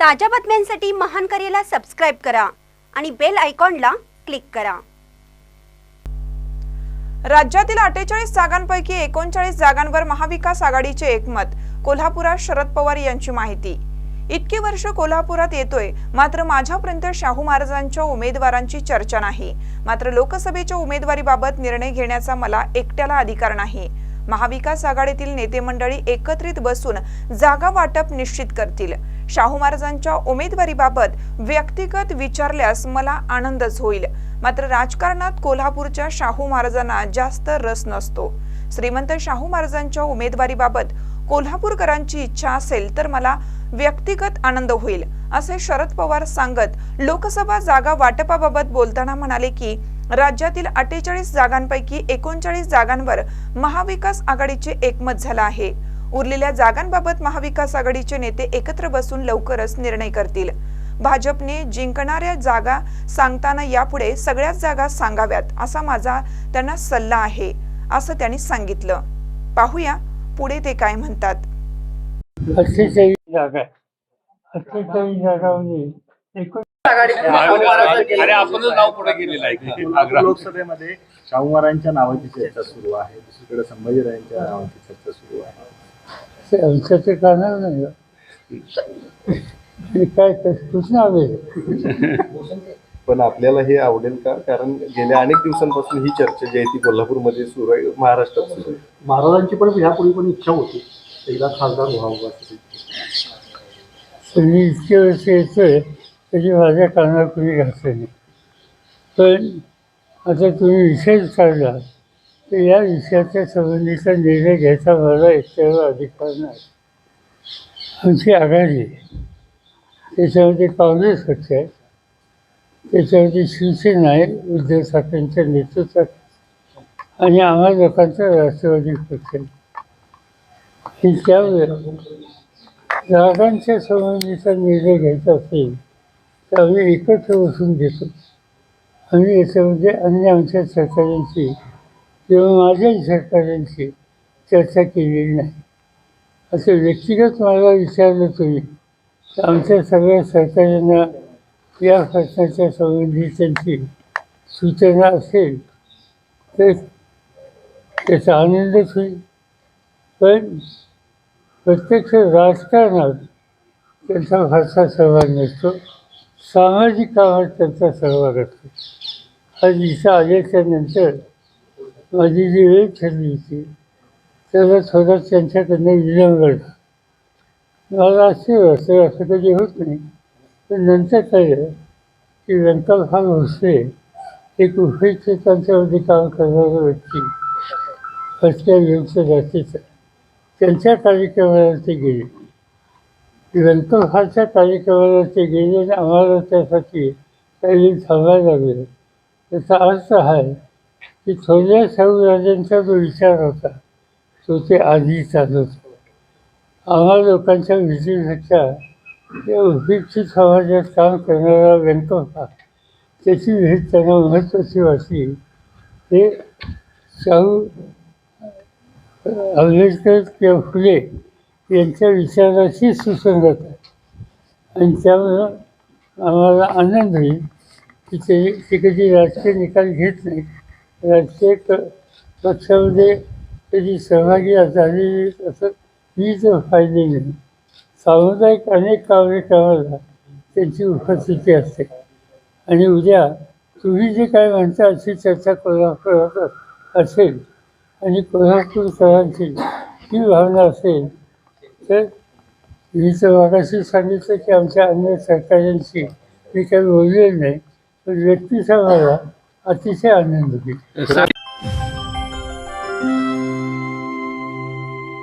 ताज्या बातम्यांसाठी महान करेला सबस्क्राईब करा आणि बेल आयकॉनला क्लिक करा. राज्यातील अठ्ठेचाळीस जागांपैकी एकोणचाळीस जागांवर महाविकास आघाडीचे एकमत कोल्हापुरात शरद पवार यांची माहिती. इतकी वर्ष कोल्हापुरात येतोय मात्र माझ्यापर्यंत शाहू महाराजांच्या उमेदवारांची चर्चा नाही. मात्र लोकसभेच्या उमेदवारीबाबत निर्णय घेण्याचा मला एकट्याला अधिकार नाही. महाविकास आघाडीतील नेते मंडळी एकत्रित बसून जागा वाटप निश्चित करतील. शाहू महाराजांच्या उमेदवारीबाबत व्यक्तिगत विचारल्यास मला आनंदच होईल. मात्र राजकारणात कोल्हापूरच्या शाहू महाराजांना जास्त रस नसतो. श्रीमंत शाहू महाराजांच्या उमेदवारीबाबत कोल्हापूरकरांची इच्छा असेल तर मला व्यक्तिगत आनंद होईल असे शरद पवार सांगत लोकसभा जागा वाटपाबाबत बोलताना म्हणाले की राज्यातील अठ्ठेचाळीस जागांपैकी एकोणचाळीस जागांवर महाविकास आघाडीचे एकमत झालं आहे. उरलेल्या जागांबाबत महाविकास आघाडीचे नेते एकत्र बसून लवकरच निर्णय करतील. भाजपने जिंकणाऱ्या जागा सांगताना यापुढे सगळ्याच जागा सांगाव्यात असा माझा त्यांना सल्ला आहे असं त्यांनी सांगितलं. पाहूया पुढे ते काय म्हणतात? अठ्ठेचाळीस जागा आहे. अठ्ठेचाळीस जागामध्ये एकूण अरे आपणच नाव पुढे गेलेलं आहे. कोल्हापूर आग्रा. लोकसभेमध्ये शाहू महाराजांच्या नावाची चर्चा सुरू आहे. दुसरीकडे संभाजीराजांच्या नावाची चर्चा सुरू आहे. ते करणार नाही. काय कुठून आले पण आपल्याला हे आवडेल का? कारण गेल्या अनेक दिवसांपासून ही चर्चा जी आहे ती कोल्हापूरमध्ये सुरू आहे महाराष्ट्रात सुरू आहे. महाराजांची पण ह्यापूर्वी पण इच्छा होती एकदा खासदार व्हावं असं. तुम्ही इतके वर्ष येतोय त्याची माझ्या कानावर कुणी घातलं नाही. पण आता तुम्ही विषय काढला तर या विषयाच्या संबंधीचा निर्णय घ्यायचा मला एकट्यावर अधिकार नाही. आमची आघाडी आहे. त्याच्यामध्ये काँग्रेस पक्ष आहे. त्याच्यामध्ये शिवसेना आहे उद्धव ठाकरेंच्या नेतृत्वात आणि आम्हा लोकांचा राष्ट्रवादी पक्ष आहे. त्यामुळे जागांच्या संबंधीचा निर्णय घ्यायचा असेल तर आम्ही एकत्र बसून घेतो. आम्ही याच्यामध्ये अन्य आमच्या सरकारांची किंवा माझ्याही सरकारांची चर्चा केलेली नाही. असं व्यक्तिगत मला विचारलं तुम्ही तर आमच्या सगळ्या सरकारांना या प्रश्नाच्या संबंधी त्यांची सूचना असेल तर त्याचा आनंदच होईल. पण प्रत्यक्ष राजकारणात त्यांचा फारसा सहभाग नसतो. सामाजिक कामात त्यांचा सहभाग असतो. आज इथं आल्याच्यानंतर माझी जी वेळ ठरली होती त्याला थोडा त्यांच्याकडनं विलंब घडला मला आश्चर्य असं असं कधी होत नाही. पण नंतर कळलं की व्यंकटराव भोसले एक कृषी क्षेत्रांच्यामध्ये काम करणारे व्यक्ती असल्या विरुद्ध जातीचा त्यांच्या कार्यक्रमाला ते गेले. व्यंकटरावच्या कार्यक्रमाला ते गेले आणि आम्हाला त्यासाठी काही थांबायला लागले. त्याचा अर्थ हा आहे की थोड्या शाहूराजांचा जो विचार होता तो ते आधी चालत होता आम्हा लोकांच्या विजयपेक्षा या उपयुक्त समाजात काम करणारा व्यंकटराव त्याची भेट त्यांना महत्त्वाची वाटली हे शाहू आंबेडकर किंवा फुले यांच्या विचाराशी सुसंगत आहे आणि त्यामुळं आम्हाला आनंद होईल की ते ते कधी राजकीय निकाल घेत नाही राजकीय क पक्षामध्ये कधी सहभागी झालेली असं मी तर फायदे नाही. सामुदायिक अनेक कार्यक्रमाला त्यांची उपस्थिती असते. आणि उद्या तुम्ही जे काय म्हणता अशी चर्चा कोल्हापुरात असेल आणि कोल्हापूरकरांची ही भावना असेल तर मी तर मागाशी सांगितलं की आमच्या अन्य सहकाऱ्यांशी मी काही बोललेलं नाही पण व्यक्तीचा मला अतिशय आनंद होईल.